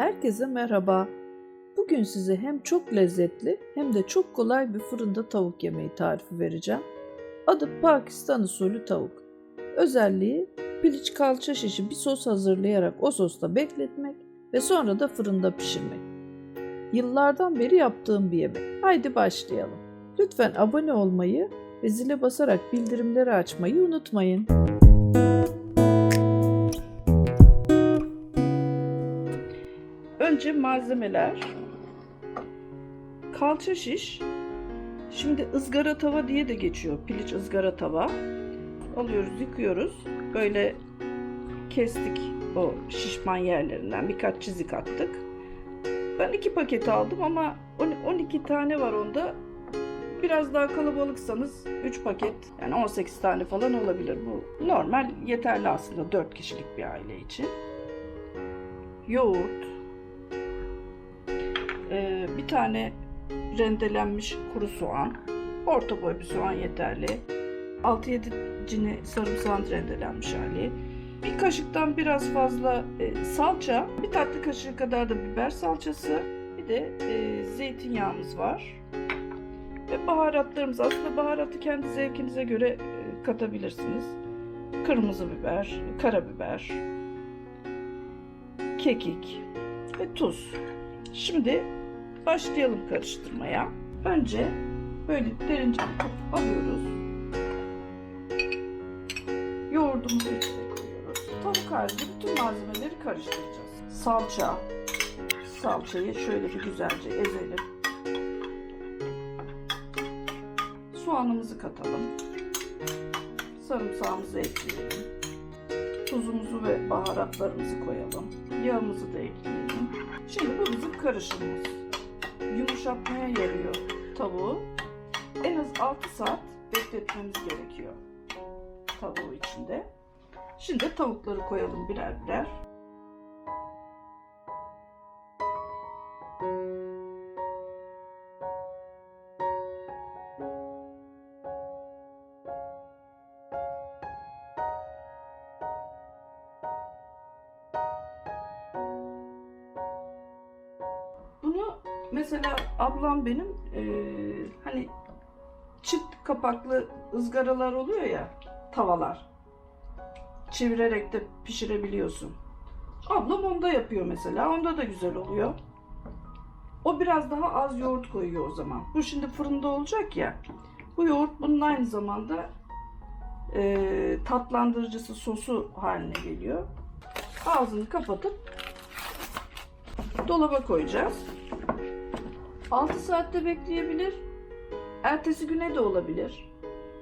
Herkese merhaba. Bugün size hem çok lezzetli hem de çok kolay bir fırında tavuk yemeği tarifi vereceğim. Adı Pakistan usulü tavuk. Özelliği piliç kalça şişi bir sos hazırlayarak o sosta bekletmek ve sonra da fırında pişirmek. Yıllardan beri yaptığım bir yemek. Haydi başlayalım. Lütfen abone olmayı ve zile basarak bildirimleri açmayı unutmayın. Önce malzemeler. Kalça şiş. Şimdi ızgara tava diye de geçiyor. Piliç ızgara tava. Alıyoruz, yıkıyoruz. Böyle kestik o şişman yerlerinden. Birkaç çizik attık. Ben iki paket aldım ama 12 tane var onda. Biraz daha kalabalıksanız 3 paket yani 18 tane falan olabilir. Bu normal yeterli aslında 4 kişilik bir aile için. Yoğurt, ee, bir tane rendelenmiş kuru soğan. Orta boy bir soğan yeterli. 6-7 cini sarımsağın rendelenmiş hali. Bir kaşıktan biraz fazla e, salça. Bir tatlı kaşığı kadar da biber salçası. Bir de e, zeytinyağımız var. Ve baharatlarımız. Aslında baharatı kendi zevkinize göre e, katabilirsiniz. Kırmızı biber, karabiber, kekik ve tuz. Şimdi başlayalım karıştırmaya. Önce böyle derince bir kap alıyoruz. Yoğurdumuzu içine koyuyoruz. Tavuk haricinde bütün malzemeleri karıştıracağız. Salça. Salçayı şöyle bir güzelce ezelim. Soğanımızı katalım. Sarımsağımızı ekleyelim. Tuzumuzu ve baharatlarımızı koyalım. Yağımızı da ekleyelim. Şimdi bu bizim karışımımız. Yumuşatmaya yarıyor tavuğu. En az 6 saat bekletmemiz gerekiyor tavuğu içinde. Şimdi tavukları koyalım birer birer. Mesela ablam benim eee, hani çift kapaklı ızgaralar oluyor ya tavalar. Çevirerek de pişirebiliyorsun. Ablam onda yapıyor mesela. Onda da güzel oluyor. O biraz daha az yoğurt koyuyor o zaman. Bu şimdi fırında olacak ya. Bu yoğurt bunun aynı zamanda eee, tatlandırıcısı sosu haline geliyor. Ağzını kapatıp dolaba koyacağız. 6 saatte bekleyebilir. Ertesi güne de olabilir.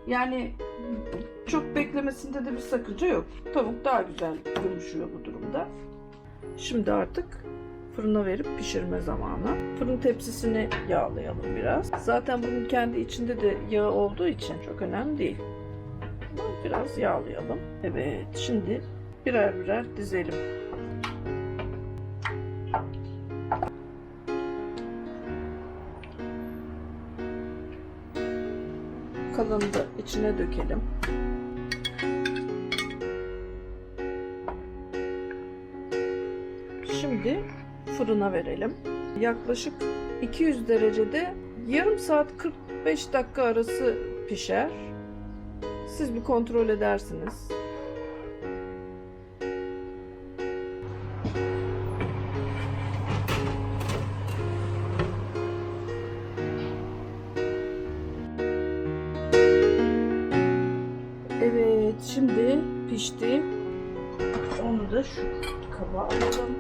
Yani çok beklemesinde de bir sakınca yok. Tavuk daha güzel yumuşuyor bu durumda. Şimdi artık fırına verip pişirme zamanı. Fırın tepsisini yağlayalım biraz. Zaten bunun kendi içinde de yağ olduğu için çok önemli değil. Biraz yağlayalım. Evet, şimdi birer birer dizelim. Kalanı da içine dökelim. Şimdi fırına verelim. Yaklaşık 200 derecede yarım saat 45 dakika arası pişer. Siz bir kontrol edersiniz. Pişti. Onu da şu kaba alalım.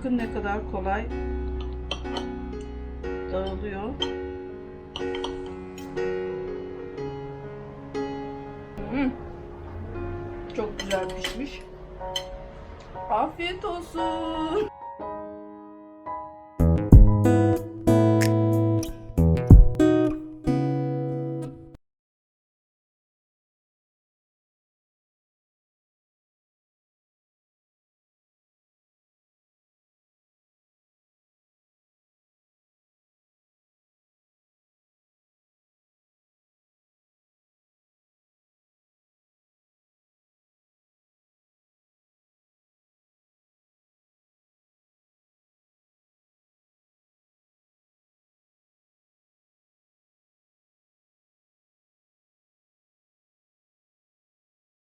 Bakın ne kadar kolay dağılıyor. Hmm. Çok güzel pişmiş. Afiyet olsun.